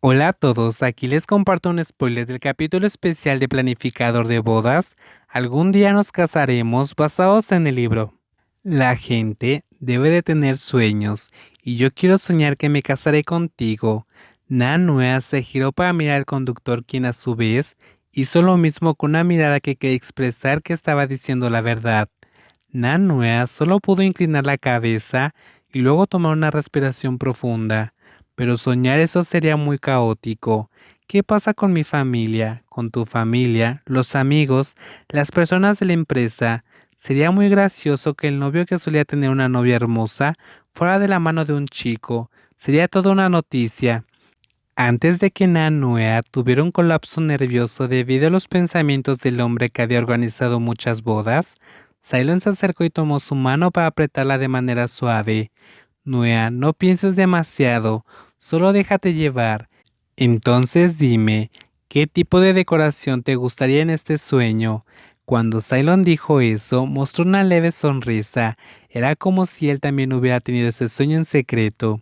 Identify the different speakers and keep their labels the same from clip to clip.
Speaker 1: Hola a todos, aquí les comparto un spoiler del capítulo especial de Planificador de Bodas. Algún día nos casaremos basados en el libro. La gente debe de tener sueños y yo quiero soñar que me casaré contigo. Nanua se giró para mirar al conductor quien a su vez hizo lo mismo con una mirada que quería expresar que estaba diciendo la verdad. Nanua solo pudo inclinar la cabeza y luego tomar una respiración profunda. Pero soñar eso sería muy caótico. ¿Qué pasa con mi familia, con tu familia, los amigos, las personas de la empresa? Sería muy gracioso que el novio que solía tener una novia hermosa fuera de la mano de un chico. Sería toda una noticia. Antes de que Nanua tuviera un colapso nervioso debido a los pensamientos del hombre que había organizado muchas bodas, Cylon se acercó y tomó su mano para apretarla de manera suave. Nuea, no pienses demasiado, solo déjate llevar. Entonces dime, ¿qué tipo de decoración te gustaría en este sueño? Cuando Cylon dijo eso, mostró una leve sonrisa. Era como si él también hubiera tenido ese sueño en secreto.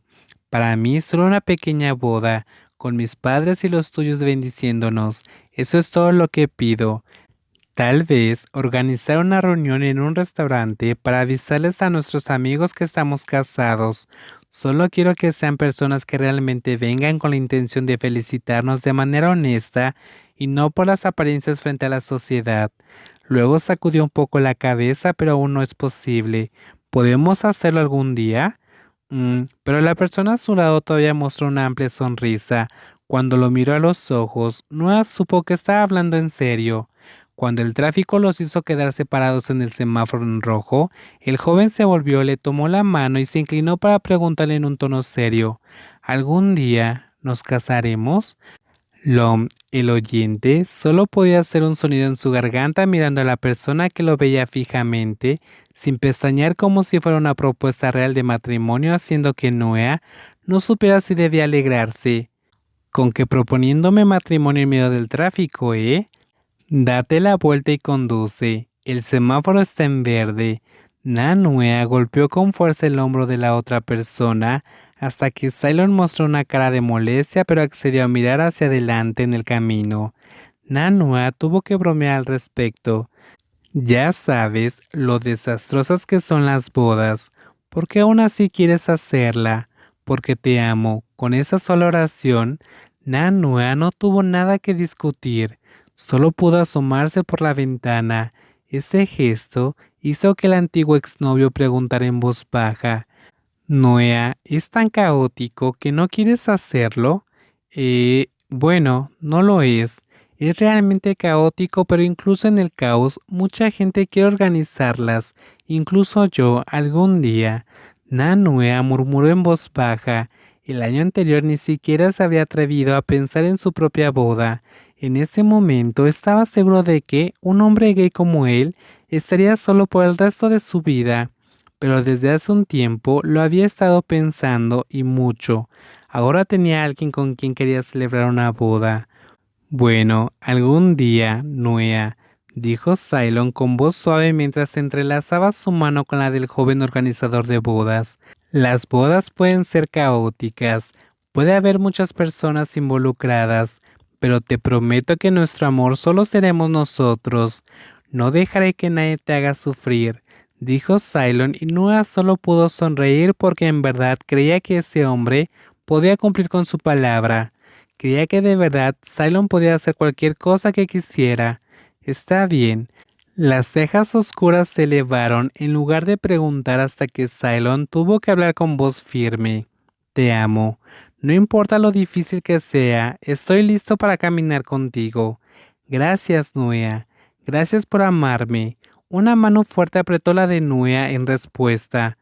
Speaker 1: Para mí, solo una pequeña boda, con mis padres y los tuyos bendiciéndonos. Eso es todo lo que pido. Tal vez organizar una reunión en un restaurante para avisarles a nuestros amigos que estamos casados. Solo quiero que sean personas que realmente vengan con la intención de felicitarnos de manera honesta y no por las apariencias frente a la sociedad. Luego sacudió un poco la cabeza, pero aún no es posible. ¿Podemos hacerlo algún día? Mm, pero la persona a su lado todavía mostró una amplia sonrisa. Cuando lo miró a los ojos, Noah supo que estaba hablando en serio. Cuando el tráfico los hizo quedar separados en el semáforo en rojo, el joven se volvió, le tomó la mano y se inclinó para preguntarle en un tono serio, ¿Algún día nos casaremos? Lom, el oyente, solo podía hacer un sonido en su garganta mirando a la persona que lo veía fijamente, sin pestañear como si fuera una propuesta real de matrimonio, haciendo que Noea no supiera si debía alegrarse. Con que proponiéndome matrimonio en medio del tráfico, ¿eh? Date la vuelta y conduce. El semáforo está en verde. Nanue golpeó con fuerza el hombro de la otra persona hasta que Cylon mostró una cara de molestia pero accedió a mirar hacia adelante en el camino. Nanua tuvo que bromear al respecto. Ya sabes lo desastrosas que son las bodas. ¿Por qué aún así quieres hacerla? Porque te amo. Con esa sola oración, Nanua no tuvo nada que discutir. Solo pudo asomarse por la ventana. Ese gesto hizo que el antiguo exnovio preguntara en voz baja, Noea, ¿es tan caótico que no quieres hacerlo? Eh, bueno, no lo es. Es realmente caótico, pero incluso en el caos mucha gente quiere organizarlas, incluso yo algún día. Nanua murmuró en voz baja. El año anterior ni siquiera se había atrevido a pensar en su propia boda. En ese momento estaba seguro de que un hombre gay como él estaría solo por el resto de su vida, pero desde hace un tiempo lo había estado pensando y mucho. Ahora tenía alguien con quien quería celebrar una boda. Bueno, algún día, Nuea, dijo Cylon con voz suave mientras entrelazaba su mano con la del joven organizador de bodas. Las bodas pueden ser caóticas, puede haber muchas personas involucradas, pero te prometo que nuestro amor solo seremos nosotros. No dejaré que nadie te haga sufrir, dijo Cylon y Nua solo pudo sonreír porque en verdad creía que ese hombre podía cumplir con su palabra. Creía que de verdad Cylon podía hacer cualquier cosa que quisiera. Está bien. Las cejas oscuras se elevaron en lugar de preguntar hasta que Cylon tuvo que hablar con voz firme. Te amo. No importa lo difícil que sea, estoy listo para caminar contigo. Gracias, Nuea. Gracias por amarme. Una mano fuerte apretó la de Nuea en respuesta.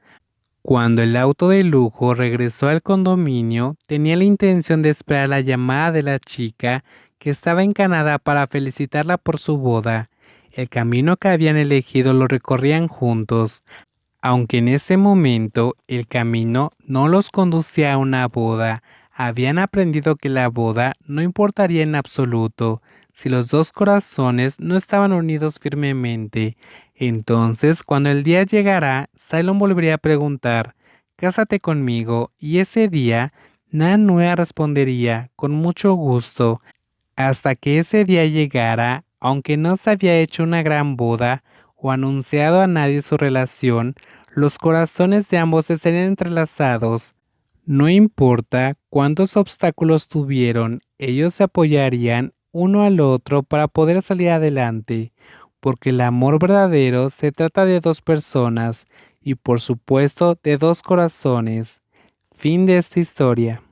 Speaker 1: Cuando el auto de lujo regresó al condominio, tenía la intención de esperar la llamada de la chica que estaba en Canadá para felicitarla por su boda. El camino que habían elegido lo recorrían juntos, aunque en ese momento el camino no los conducía a una boda, habían aprendido que la boda no importaría en absoluto si los dos corazones no estaban unidos firmemente. Entonces, cuando el día llegara, Cylon volvería a preguntar, Cásate conmigo, y ese día Nanue respondería con mucho gusto hasta que ese día llegara, aunque no se había hecho una gran boda o anunciado a nadie su relación, los corazones de ambos estarían entrelazados. No importa cuántos obstáculos tuvieron, ellos se apoyarían uno al otro para poder salir adelante, porque el amor verdadero se trata de dos personas y por supuesto de dos corazones. Fin de esta historia.